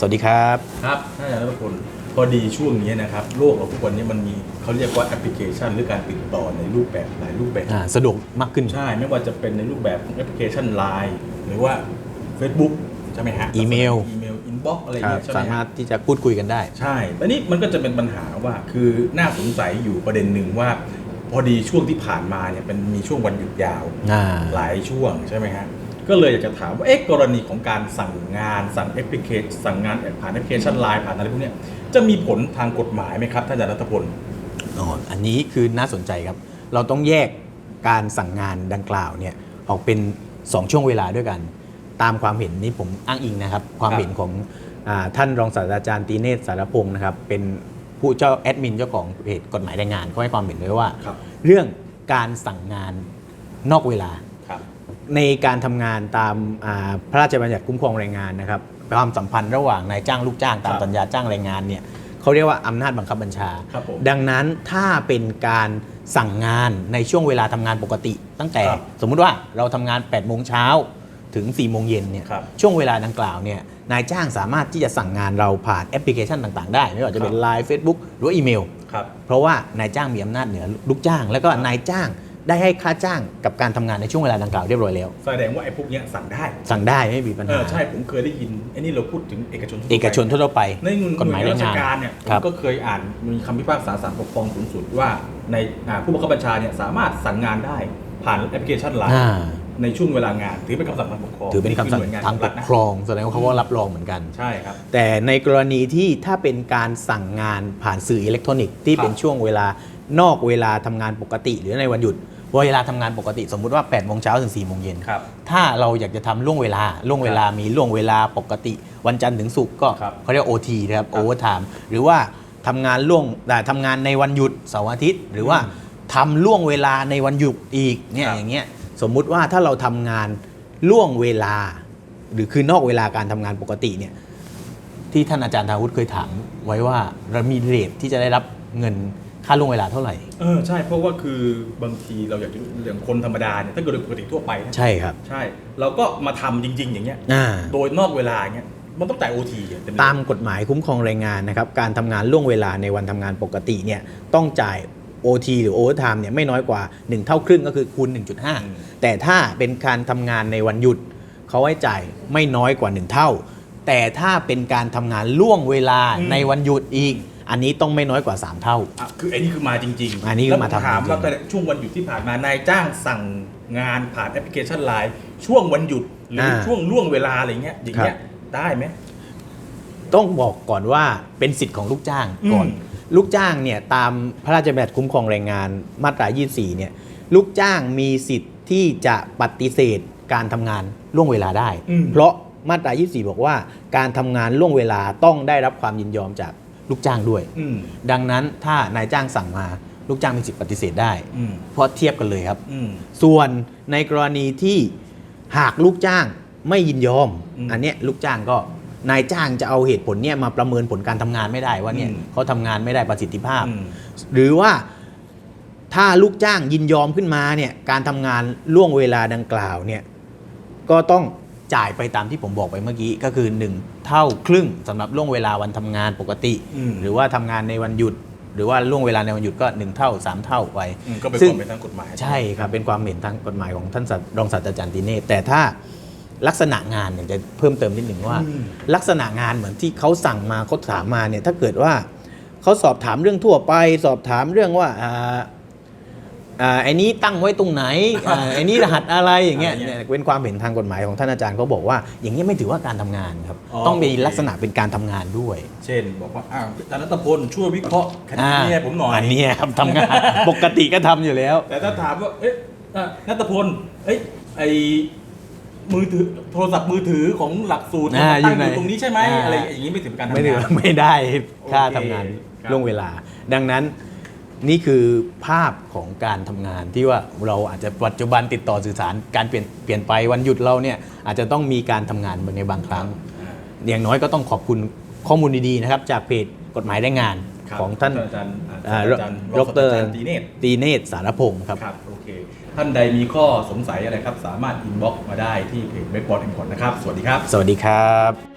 สวัสดีครับ ครับท่านอาจารย์รัตพลพอดีช่วงนี้นะครับโลกเราทุกวันนี้มันมีเขาเรียกว่าแอปพลิเคชันหรือการติดต่อในรูปแบบหลายรูปแบบอ่าสะดวกมากขึ้น ใช่ ไม่ว่าจะเป็นในรูปแบบของแอปพลิเคชัน Line หรือว่า Facebook ใช่ไหมฮะอีเมลอีเมลอินบ็อกอะไรอย่างครับเงี้ยใช่ไหมสามารฮะถที่จะพูดคุยกันได้ ใช่แต่นี่มันก็จะเป็นปัญหาว่า คือน่าสงสัยอยู่ประเด็นหนึ่งว่า พอดีช่วงที่ผ่านมาเนี่ยเป็นมีช่วงวันหยุดยาว อ่า หลายช่วงใช่ไหมฮะ ก็เลยอยากจะถามว่าเอ๊ะกรณีของการสั่งงานสั่งแอปพลิเคชันสั่งงานผ่านแอปพลิเคชันไลน์ผ่านอะไรพวกเนี้ยจะมีผลทางกฎหมายไหมครับท่านอาจารย์รัตพลอ๋ออันนี้คือน่าสนใจครับ เราต้องแยกการสั่งงานดังกล่าวเนี่ยออกเป็น 2 ช่วงเวลาด้วยกัน ตามความเห็นนี้ผมอ้างอิงนะครับ ความเห็นของอาท่านรองศาสตราจารย์ตีเนศสารพงศ์นะครับเป็นผู้เจ้าแอดมินเจ้าของเพจกฎหมายแรงงานเขาให้ความเห็นไว้ว่าครับเรื่องการสั่งงานนอกเวลาครับ ในการทำงานตามอ่าพระราชบัญญัติคุ้มครองแรงงานนะครับความสัมพันธ์ระหว่างนายจ้างลูกจ้างตามครับสัญญาจ้างแรงงานเนี่ยเขาเรียกว่าอำนาจบังคับบัญชาครับผมดังนั้นถ้าเป็นการสั่งงานในช่วงเวลาทำงานปกติ ตั้งแต่ครับสมมุติว่าเราทำงาน8โมงเช้าถึง4โมงเย็นเนี่ยครับช่วงเวลาดังกล่าวเนี่ยนายจ้างสามารถที่จะสั่งงานเราผ่านแอปพลิเคชันต่างๆได้ ไม่ว่าจะเป็นครับ Line Facebook หรือว่าอีเมลครับเพราะว่านายจ้างมีอำนาจเหนือลูกจ้าง แล้วก็นายจ้าง ได้ให้ค่าจ้างกับการทำงานในช่วงเวลาดังกล่าวเรียบร้อยแล้ว แสดงว่าไอ้พวกเนี้ยสั่งได้สั่งได้ไม่มีปัญเอหาอใช่ผมเคยได้ยินไอ้นี่เราพูดถึงเอกชนทั่วไปเอกชนทั่วๆไปในหน่วยกฎหมายแรรางชงานการเนี่ยผครัมบ ก็เคยอ่านมีคำพิพากษาศาลปกครองสูงสุดว่าในอ่าผู้บังคับบัญชาเนี่ยสามารถสั่งงานได้ผ่านแอปพลิเคชันไลน์อ่า ในช่วงเวลา งานถือเป็นคำสั่งทางปกครองถือเป็นคำสั่งหวยงานทางปรัฐกนะครองแสดงว่าเขาก็รับรองเหมือนกัน ใช่ครับ แต่ในกรณีที่ถ้าเป็นการสั่งงานผ่านสื่ออิเล็กทรอนิกส์ที่ครับ เป็นช่วงเวลา นอกเวลาทำงานปกติหรือในวันหยุดเวลาทำงานปกติสมมุติว่า8โมงเช้าถึง4โมงเย็นครับถ้าเราอยากจะทำล่วงเวลาล่วงเวลามีล่วงเวลาปกติ วันจันทร์ถึงศุกร์ก็ครับเขาเรียกโอทีนะครับคโอรับเวอร์ไทม์หรือว่าทำงานล่วงแต่ทำงานในวันหยุดเสาร์อาทิตย์ หรือว่าอืมทำล่วงเวลาในวันหยุดอีกเนี่ยครับอย่างเงี้ยสมมุติว่าถ้าเราทำงานล่วงเวลา หรือคือนอกเวลาการทำงานปกติเนี่ยที่ท่านอาจารย์ทาวุฒิเคยถามไว้ว่าเรามีเรทที่จะได้รับเงิน ค่าล่วงเวลาเท่าไหร่ เออใช่เพราะว่าคือบางทีเราอยากจะรู้อย่างคนธรรมดาเนี่ยถ้าเกิดโดยปกติทั่วไปนะใช่ครับ ใช่ เราก็มาทำจริง ๆ อย่างเงี้ยอ่า โดยนอกเวลาเงี้ยมันต้องแต่โอทีเต็มตามกฎหมายคุ้มครองแรงงานนะครับ การทำงานล่วงเวลาในวันทำงานปกติเนี่ยต้องจ่าย OT หรือ Overtime เนี่ยไม่น้อยกว่า 1 เท่าครึ่งก็คือคูณ1.5 แต่ถ้าเป็นการทำงานในวันหยุด เขาให้จ่ายไม่น้อยกว่า 1 เท่า แต่ถ้าเป็นการทำงานล่วงเวลาในวันหยุดอีก อันนี้ต้องไม่น้อยกว่า 3 เท่า อะคือไอ้นี่คือมาจริงๆอันนี้คือมาแล้วผทำถามจริงๆ ว่าช่วงวันหยุดที่ผ่านมานายจ้างสั่งงานผ่านแอปพลิเคชันไลน์ช่วงวันหยุดหรืออาช่วงล่วงเวลาอะไรเงี้ยอย่างเงี้ยได้ไหม ต้องบอกก่อนว่าเป็นสิทธิ์ของลูกจ้างก่อน อืม ลูกจ้างเนี่ยตามพระราชบัญญัติคุ้มครองแรงงานมาตรา 24 เนี่ยลูกจ้างมีสิทธิ์ที่จะปฏิเสธการทำงานล่วงเวลาได้ อืม เพราะมาตรา 24 บอกว่า การทำงานล่วงเวลาต้องได้รับความยินยอมจาก ลูกจ้างด้วย อืมดังนั้นถ้านายจ้างสั่งมาลูกจ้างมีสิทธิ์ปฏิเสธได้ อืมเพราะเทียบกันเลยครับ อืม ส่วนในกรณีที่หากลูกจ้างไม่ยินยอม อืมอันเนี้ยลูกจ้างก็นายจ้างจะเอาเหตุผลเนี่ยมาประเมินผลการทำงานไม่ได้ว่าเนี่ยอืม เขาทำงานไม่ได้ประสิทธิภาพ อืม หรือว่าถ้าลูกจ้างยินยอมขึ้นมาเนี่ยการทำงานล่วงเวลาดังกล่าวเนี่ยก็ต้อง จ่ายไปตามที่ผมบอกไปเมื่อกี้ก็คือ 1 เท่าครึ่งสำหรับล่วงเวลาวันทำงานปกติ อืม หรือว่าทำงานในวันหยุด หรือว่าล่วงเวลาในวันหยุดก็ 1 เท่า 3 เท่าไปอืมก็เป็นซึ่คงวามเป็นทางกฎหมาย ใช่ครับ เป็นความเห็นทางกฎหมายของท่านศาสตรองศาสตราจารย์ตีเนตแต่ถ้าลักษณะงานเนี่ยจะเพิ่มเติมนิดหนึ่งว่า อืม ลักษณะงานเหมือนที่เขาสั่งมาเขาถามมาเนี่ยถ้าเกิดว่าเขาสอบถามเรื่องทั่วไป สอบถามเรื่องว่าอ่าอ่า ไอ้นี้ตั้งไว้ตรงไหนอ่าไอ้นี้รหัสอะไรอย่างเงี้ยอะไรเงี้ยเนี่ยเป็นความเห็นทางกฎหมายของท่านอาจารย์เขาบอกว่า อย่างนี้ยไม่ถือว่าการทำงานครับอ๋อต้องมีโอเคลักษณะเป็นการทำงานด้วย เช่น บอกว่าอ้าวอาจารย์รัตพลช่วยวิเคราะห์คดีนี้ให้ผมหน่อยอันเนี้ยครับทำงานปกติก็ทำอยู่แล้ว แต่ถ้าถามว่าเอ๊ะอะนัตพลเอ้ยไอมือถือโทรศัพท์มือถือของหลักสูตรอ่าตั้งอยู่อไหนยู่ตรงนี้ใช่ไหมอ่าอะไรอย่างนี้ไม่ถึงการทำไม่ได้งานไม่ได้ค่าโอเคทำงานครับล่วงเวลา ดังนั้น นี่คือภาพของการทำงานที่ว่าเราอาจจะปัจจุบันติดต่อสื่อสารการเปลี่ยนเปลี่ยนไปวันหยุดเราเนี่ยอาจจะต้องมีการทำงานในบางครั้ง อย่างน้อยก็ต้องขอบคุณข้อมูลดีๆนะครับจากเพจกฎหมายแรงงานครับของท่านอาจารย์อ่าอาจารย์ดรอาจารย์ตีเนตรตีเนตรสารพงศ์ครับครับโอเคท่านใดมีข้อสงสัยอะไรครับ สามารถอินบ็อกมาได้ที่เพจเว็บบอร์ดเอ็มพอร์นะครับ สวัสดีครับ สวัสดีครับ